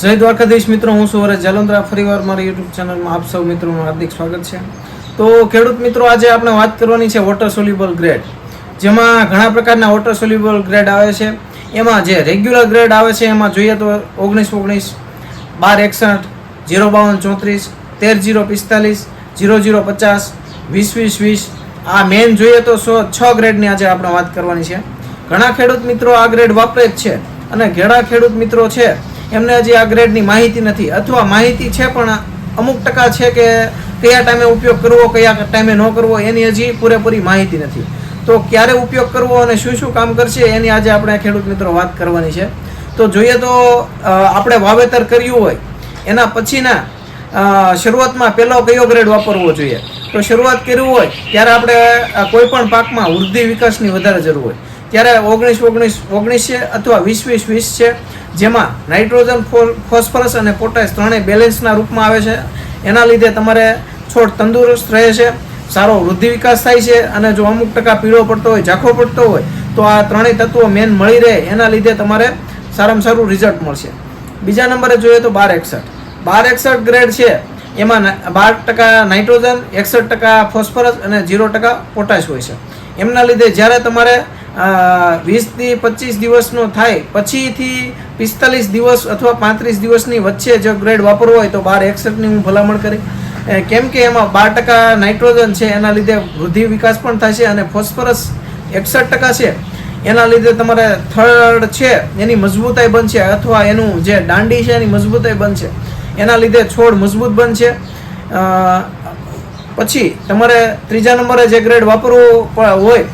જય દ્વારકાધીશ મિત્રો, હું છું વરસ જાલંદ્રા. ફરીવાર મારી યુટ્યુબ ચેનલમાં આપ સૌ મિત્રોનું હાર્દિક સ્વાગત છે. તો ખેડૂત મિત્રો, આજે આપણે વાત કરવાની છે વોટર સોલ્યુબલ ગ્રેડ જેમાં ઘણા પ્રકારના વોટર સોલ્યુબલ ગ્રેડ આવે છે. એમાં જે રેગ્યુલર ગ્રેડ આવે છે, એમાં જોઈએ તો ઓગણીસ ઓગણીસ, બાર એકસઠ, જીરો બાવન ચોત્રીસ, તેર જીરો પિસ્તાલીસ, જીરો જીરો પચાસ, વીસ વીસ વીસ. આ મેન જોઈએ તો સો છ ગ્રેડની આજે આપણે વાત કરવાની છે. ઘણા ખેડૂત મિત્રો આ ગ્રેડ વાપરે જ છે અને ઘણા ખેડૂત મિત્રો છે એમને હજી આ ગ્રેડની માહિતી નથી. અથવા માહિતી છે પણ અમુક ટકા છે કે કયા ટાઈમે ઉપયોગ કરવો, કયા ટાઈમે ન કરવો, એની હજી પૂરેપૂરી માહિતી નથી. તો ક્યારે ઉપયોગ કરવો અને શું શું કામ કરશે, એની આજે આપણે ખેડૂત મિત્રો વાત કરવાની છે. તો જોઈએ તો આપણે વાવેતર કર્યું હોય, એના પછીના શરૂઆતમાં પહેલો કયો ગ્રેડ વાપરવો જોઈએ? તો શરૂઆત કર્યું હોય, ત્યારે આપણે કોઈ પણ પાકમાં વૃદ્ધિ વિકાસની વધારે જરૂર હોય. ત્યારે ઓગણીસ ઓગણીસ ઓગણીસ છે અથવા વીસ વીસ વીસ છે. જેમાં નાઇટ્રોજન ફોસ્ફરસ અને પોટાશ ત્રણેય બેલેન્સના રૂપમાં આવે છે. એના લીધે તમારે છોડ તંદુરસ્ત રહે છે, સારો વૃદ્ધિ વિકાસ થાય છે અને જો અમુક ટકા પીળો પડતો હોય, ઝાંખો પડતો હોય, તો આ ત્રણેય તત્વો મેન મળી રહે. એના લીધે તમારે સારામાં સારું રિઝલ્ટ મળશે. બીજા નંબરે જોઈએ તો બાર એકસઠ. બાર એકસઠ ગ્રેડ છે. એમાં બાર ટકા નાઇટ્રોજન, એકસઠ ટકા ફોસ્ફરસ અને ઝીરો ટકા પોટાશ હોય છે. એમના લીધે જ્યારે તમારે વીસથી પચીસ દિવસનો થાય. પછીથી પિસ્તાલીસ દિવસ અથવા પાંત્રીસ દિવસની વચ્ચે જો ગ્રેડ વાપરવો હોય તો બાર એકસઠની હું ભલામણ કરી. કેમ કે એમાં બાર ટકા નાઇટ્રોજન છે, એના લીધે વૃદ્ધિ વિકાસ પણ થશે અને ફોસ્ફરસ એકસઠ ટકા છે. એના લીધે તમારે થર્ડ છે, એની મજબૂતાઈ બનશે અથવા એનું જે દાંડી છે, એની મજબૂતાઈ બનશે. એના લીધે છોડ મજબૂત બનશે. પછી તમારે ત્રીજા નંબરે જે ગ્રેડ વાપરવો હોય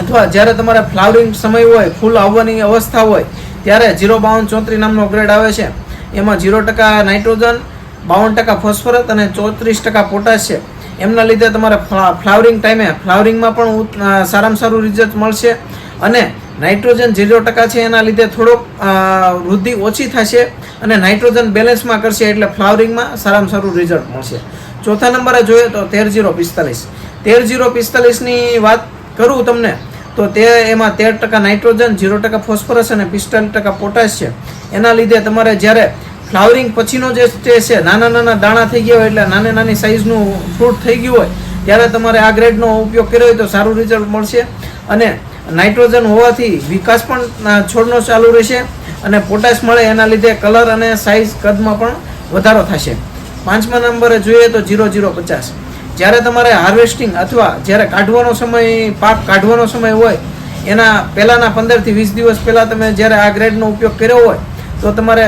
અથવા જ્યારે તમારે ફ્લાવરિંગ સમય હોય, ફૂલ આવવાની અવસ્થા હોય, ત્યારે ઝીરો બાવન ચોત્રીસ નામનો ગ્રેડ આવે છે. એમાં જીરો ટકા નાઇટ્રોજન, બાવન ટકા ફોસ્ફરસ અને ચોત્રીસ ટકા પોટાશ છે. એમના લીધે તમારે ફ્લાવરિંગ ટાઈમે ફ્લાવરિંગમાં પણ સારામાં સારું રિઝલ્ટ મળશે અને નાઇટ્રોજન ઝીરો ટકા છે એના લીધે થોડોક વૃદ્ધિ ઓછી થશે અને નાઇટ્રોજન બેલેન્સમાં કરશે એટલે ફ્લાવરિંગમાં સારામાં સારું રિઝલ્ટ મળશે. ચોથા નંબરે જોઈએ તો તેર જીરો પિસ્તાલીસ. તેર જીરો પિસ્તાલીસની વાત કરું તમને, તો તે એમાં તેર ટકા નાઇટ્રોજન, જીરો ટકા ફોસ્ફરસ અને પિસ્તાલીસ ટકા પોટાશ છે. એના લીધે તમારે જ્યારે ફ્લાવરિંગ પછીનો જે સ્ટેજ છે, નાના નાના દાણા થઈ ગયા હોય એટલે નાની નાની સાઇઝનું ફ્રૂટ થઈ ગયું હોય, ત્યારે તમારે આ ગ્રેડનો ઉપયોગ કર્યો હોય તો સારું રિઝલ્ટ મળશે. અને નાઇટ્રોજન હોવાથી વિકાસ પણ છોડનો ચાલુ રહેશે અને પોટાશ મળે એના લીધે કલર અને સાઇઝ કદમાં પણ વધારો થશે. પાંચમા નંબરે જોઈએ તો જીરો જીરો પચાસ. જ્યારે તમારે હાર્વેસ્ટિંગ અથવા જ્યારે કાઢવાનો સમય, પાક કાઢવાનો સમય હોય, એના પહેલાંના પંદરથી વીસ દિવસ પહેલાં તમે જ્યારે આ ગ્રેડનો ઉપયોગ કર્યો હોય, તો તમારે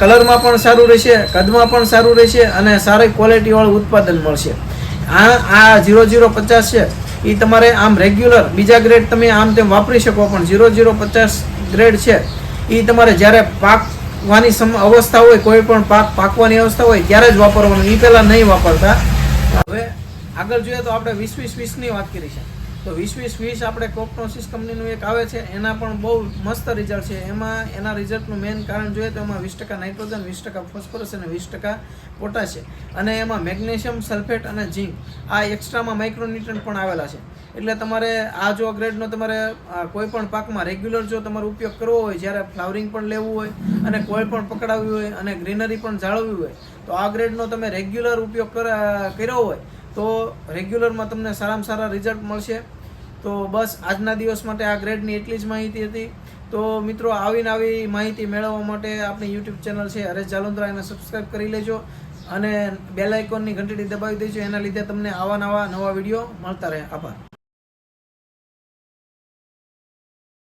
કલરમાં પણ સારું રહેશે, કદમાં પણ સારું રહેશે અને સારી ક્વોલિટીવાળું ઉત્પાદન મળશે. આ આ ઝીરો ઝીરો પચાસ છે એ તમારે આમ રેગ્યુલર બીજા ગ્રેડ તમે આમ તેમ વાપરી શકો, પણ ઝીરો ઝીરો પચાસ ગ્રેડ છે એ તમારે જ્યારે પાકવાની સમ, અવસ્થા હોય, કોઈ પણ પાક પાકવાની અવસ્થા હોય, ત્યારે જ વાપરવાનું એ પહેલાં નહીં વાપરતા. હવે આગળ જોઈએ તો આપણે વીસ વીસ વીસની વાત કરી છે. તો વીસ વીસ વીસ આપણે કોપ્ટોસિસ કંપનીનું એક આવે છે, એના પણ બહુ મસ્ત રિઝલ્ટ છે. એમાં એના રિઝલ્ટનું મેઇન કારણ જોઈએ તો એમાં વીસ ટકા નાઇટ્રોજન વીસ ટકા ફોસ્ફરસ અને વીસ ટકા પોટાશ છે અને એમાં મેગ્નેશિયમ સલ્ફેટ અને ઝીંક આ એક્સ્ટ્રામાં માઇક્રોન્યુટ્રન્ટ પણ આવેલા છે. એટલે તમારે આ જો ગ્રેડનો તમારે કોઈ પણ પાકમાં રેગ્યુલર જો તમારે ઉપયોગ કરવો હોય, જ્યારે ફ્લાવરિંગ પણ લેવું હોય, અને કોઈ પણ પકડાવવી હોય, અને ગ્રીનરી પણ જાળવવી હોય, તો આ ગ્રેડનો તમે રેગ્યુલર ઉપયોગ કર- કર્યો હોય તો રેગ્યુલરમાં તમને સારામાં સારા રિઝલ્ટ મળશે. તો બસ આજના દિવસ માટે આ ગ્રેડની એટલી જ માહિતી હતી. તો મિત્રો, આવીને આવી માહિતી મેળવવા માટે આપણી યુટ્યુબ ચેનલ છે હરેશ જાલોંદ્રા, એને સબસ્ક્રાઈબ કરી લેજો અને બેલ આઇકોનની ઘંટડી દબાવી દેજો. એના લીધે તમને આવા નવા નવા વીડિયો મળતા રહે. આભાર.